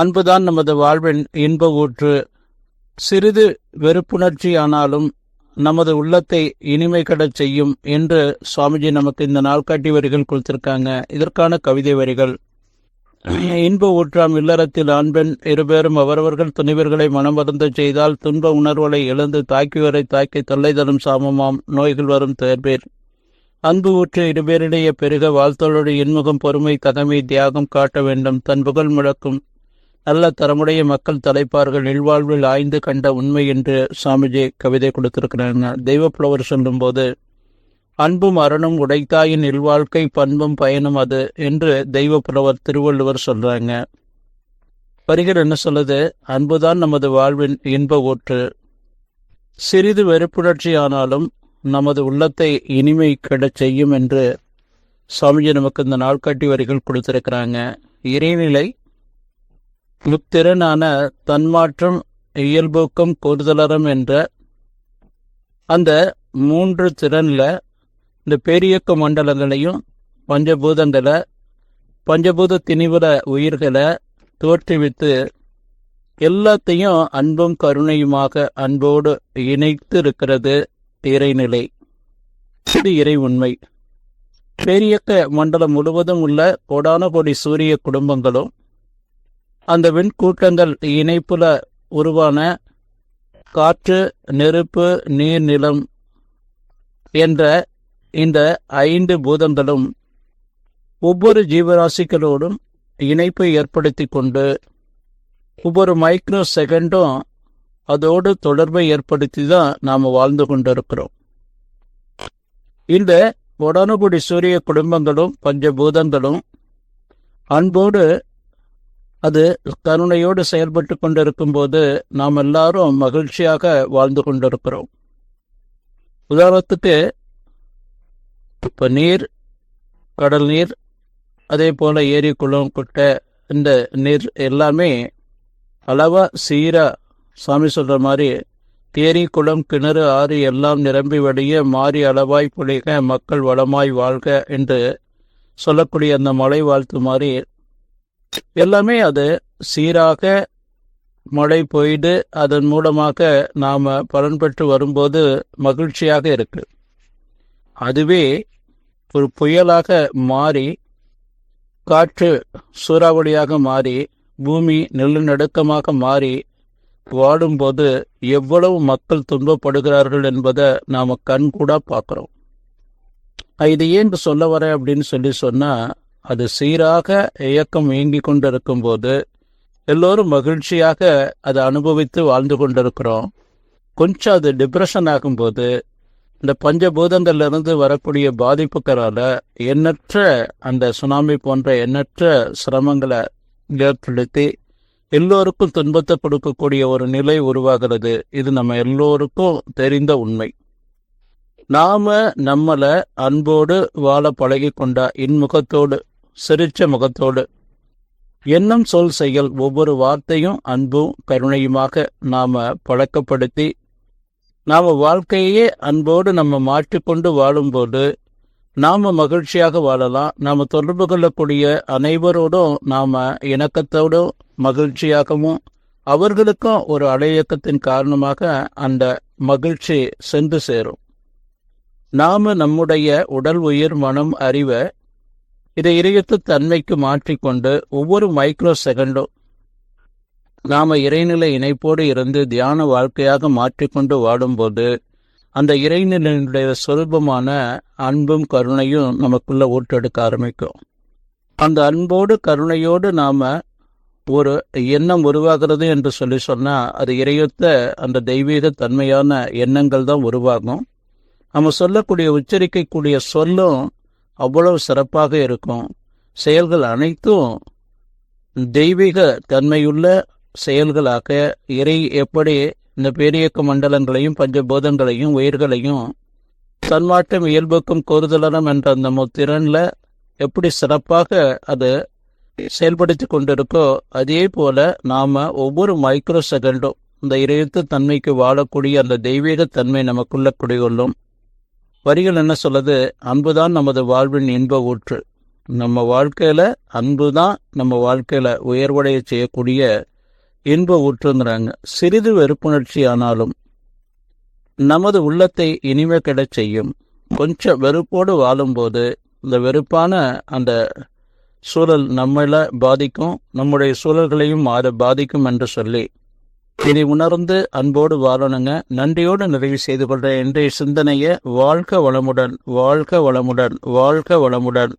அன்புதான் நமது வாழ்வின் இன்ப ஊற்று. சிறிது வெறுப்புணர்ச்சி ஆனாலும் நமது உள்ளத்தை இனிமை கடச் செய்யும் என்று சுவாமிஜி நமக்கு இந்த நாள்காட்டி வரிகள் கொடுத்திருக்காங்க. இதற்கான கவிதை வரிகள். இன்ப ஊற்றாம் இல்லறத்தில் ஆண்பெண் இருபேரும் அவரவர்கள் துணிவர்களை மனமருந்து செய்தால் துன்ப உணர்வுகளை எழுந்து தாக்கியவரை தாக்கி தொல்லை தரும் சாமமாம் நோய்கள் வரும் தேர்பேர். அன்பு ஊற்று இருபேரிடையே பெருக வாழ்த்தோடு இன்முகம் பொறுமை தகமை தியாகம் காட்ட வேண்டும் தன் புகழ் முழக்கும். நல்ல தரமுடைய மக்கள் தலைப்பார்கள் இல்வாழ்வில் ஆய்ந்து கண்ட உண்மை என்று சாமிஜி கவிதை கொடுத்திருக்கிறாங்க. தெய்வ புலவர் சொல்லும்போது அன்பும் அறனும் உடைத்தாயின் இல்வாழ்க்கை பண்பும் பயனும் அது என்று தெய்வ புலவர் திருவள்ளுவர் சொல்றாங்க. வரிகள் என்ன சொல்லுது? அன்புதான் நமது வாழ்வின் இன்ப ஊற்று. சிறிது வெறுப்புணர்ச்சி ஆனாலும் நமது உள்ளத்தை இனிமை கெடச் செய்யும் என்று சுவாமிஜி நமக்கு இந்த நாள்காட்டி வரிகள் கொடுத்திருக்கிறாங்க. இறைநிலை முத்திறனான தன்மாற்றம் இயல்பூக்கம் கூடுதலறம் என்ற அந்த மூன்று திறனில் இந்த பேரியக்க மண்டலங்களையும் பஞ்சபூதங்களை பஞ்சபூத திணிவுல உயிர்களை தோற்றுவித்து எல்லாத்தையும் அன்பும் கருணையுமாக அன்போடு இணைத்து இருக்கிறது இறைநிலை. இது இறை உண்மை. பேரியக்க மண்டலம் முழுவதும் உள்ள கோடான கோடி சூரிய குடும்பங்களும் அந்த விண்கூட்டங்கள் இணைப்புல உருவான காற்று நெருப்பு நீர் நிலம் என்ற இந்த ஐந்து பூதங்களும் ஒவ்வொரு ஜீவராசிகளோடும் இணைப்பை ஏற்படுத்தி கொண்டு ஒவ்வொரு மைக்ரோ செகண்டும் அதோடு தொடர்பை ஏற்படுத்தி தான் நாம் வாழ்ந்து கொண்டிருக்கிறோம். இந்த உடனுகுடி சூரிய குடும்பங்களும் பஞ்சபூதங்களும் அன்போடு அது கருணையோடு செயல்பட்டு கொண்டிருக்கும் போது நாம் எல்லாரும் மகிழ்ச்சியாக வாழ்ந்து கொண்டிருக்கிறோம். உதாரணத்துக்கு இப்போ நீர் கடல் நீர் அதே போல ஏரி குளம் குட்டை இந்த நீர் எல்லாமே அளவா சீரா சாமி சொல்ற மாதிரி தேரி குளம் கிணறு ஆறு எல்லாம் நிரம்பி வழிய மாறி அளவாய் பொழிக மக்கள் வளமாய் வாழ்க என்று சொல்லக்கூடிய அந்த மலை வாழ்த்து மாதிரி எல்லாமே அது சீராக மழை பெய்து அதன் மூலமாக நாம் பலன் பெற்று வரும்போது மகிழ்ச்சியாக இருக்கு. அதுவே ஒரு புயலாக மாறி காற்று சூறாவளியாக மாறி பூமி நிலநடுக்கமாக மாறி வாடும்போது எவ்வளவு மக்கள் துன்பப்படுகிறார்கள் என்பதை நாம் கண்கூடா பார்க்குறோம். இது ஏன் சொல்ல வரேன் அப்படின்னு சொல்லி சொன்னால் அது சீராக இயக்கம் இயங்கி கொண்டிருக்கும் போது எல்லோரும் மகிழ்ச்சியாக அதை அனுபவித்து வாழ்ந்து கொண்டிருக்கிறோம். கொஞ்சம் அது டிப்ரெஷன் ஆகும்போது இந்த பஞ்சபூதங்கள்ல இருந்து வரக்கூடிய பாதிப்புகளால எண்ணற்ற அந்த சுனாமி போன்ற எண்ணற்ற சிரமங்களை ஏற்படுத்தி எல்லோருக்கும் துன்பத்தை கொடுக்கக்கூடிய ஒரு நிலை உருவாகிறது. இது நம்ம எல்லோருக்கும் தெரிந்த உண்மை. நாம நம்மள அன்போடு வாழ பழகி கொண்டா இன்முகத்தோடு சிரிச்ச முகத்தோடு எண்ணம் சொல் செயல் ஒவ்வொரு வார்த்தையும் அன்பும் கருணையுமாக நாம பழக்கப்படுத்தி நாம வாழ்க்கையே அன்போடு நம்ம மாற்றிக்கொண்டு வாழும்போது நாம மகிழ்ச்சியாக வாழலாம். நாம தொடர்பு கொள்ளக்கூடிய அனைவரோடும் நாம இணக்கத்தோடும் மகிழ்ச்சியாகவும் அவர்களுக்கும் ஒரு அலையக்கத்தின் காரணமாக அந்த மகிழ்ச்சி சென்று சேரும். நாம நம்முடைய உடல் உயிர் மனம் அறிவை இதை இறையத்து தன்மைக்கு மாற்றிக்கொண்டு ஒவ்வொரு மைக்ரோ செகண்டும் நாம இறைநிலை இணைப்போடு இருந்து தியான வாழ்க்கையாக மாற்றிக்கொண்டு வாடும்போது அந்த இறைநிலையினுடைய சொரூபமான அன்பும் கருணையும் நமக்குள்ள ஊற்றெடுக்க ஆரம்பிக்கும். அந்த அன்போடு கருணையோடு நாம ஒரு எண்ணம் உருவாகிறது என்று சொல்லி சொன்னால் அது இறையொத்த அந்த தெய்வீக தன்மையான எண்ணங்கள் தான் உருவாகும். நம்ம சொல்லக்கூடிய உச்சரிக்கக்கூடிய சொல்லும் அவ்வளவு சிறப்பாக இருக்கும். செயல்கள் அனைத்தும் தெய்வீக தன்மையுள்ள செயல்களாக இறை எப்படி இந்த பேரியக்க மண்டலங்களையும் பஞ்சபூதங்களையும் உயிர்களையும் தன்மாட்டம் இயல்புக்கும் கோருதலனம் என்ற அந்த முத்திறனில் எப்படி சிறப்பாக அது செயல்படுத்தி கொண்டிருக்கோ அதே போல நாம் ஒவ்வொரு மைக்ரோ செகண்டும் இந்த இறையத்து தன்மைக்கு வாழக்கூடிய அந்த தெய்வீக தன்மை நமக்குள்ள குடிகொள்ளும். வரிகள் என்ன சொல்லுது? அன்புதான் நமது வாழ்வின் இன்ப ஊற்று. நம்ம வாழ்க்கையில அன்புதான் நம்ம வாழ்க்கையில் உயர்வடைய செய்யக்கூடிய இன்ப ஊற்றுங்கிறாங்க. சிறிது வெறுப்புணர்ச்சி ஆனாலும் நமது உள்ளத்தை இனிமே கெடச் செய்யும். கொஞ்சம் வெறுப்போடு வாழும்போது இந்த வெறுப்பான அந்த சூழல் நம்மளை பாதிக்கும் நம்முடைய சூழல்களையும் அது பாதிக்கும் என்று சொல்லி இதை உணர்ந்து அன்போடு வாழணுங்க. நன்றியோடு நிறைவு செய்து கொள்ற இன்றைய சிந்தனையை வாழ்க வளமுடன் வாழ்க வளமுடன் வாழ்க வளமுடன்.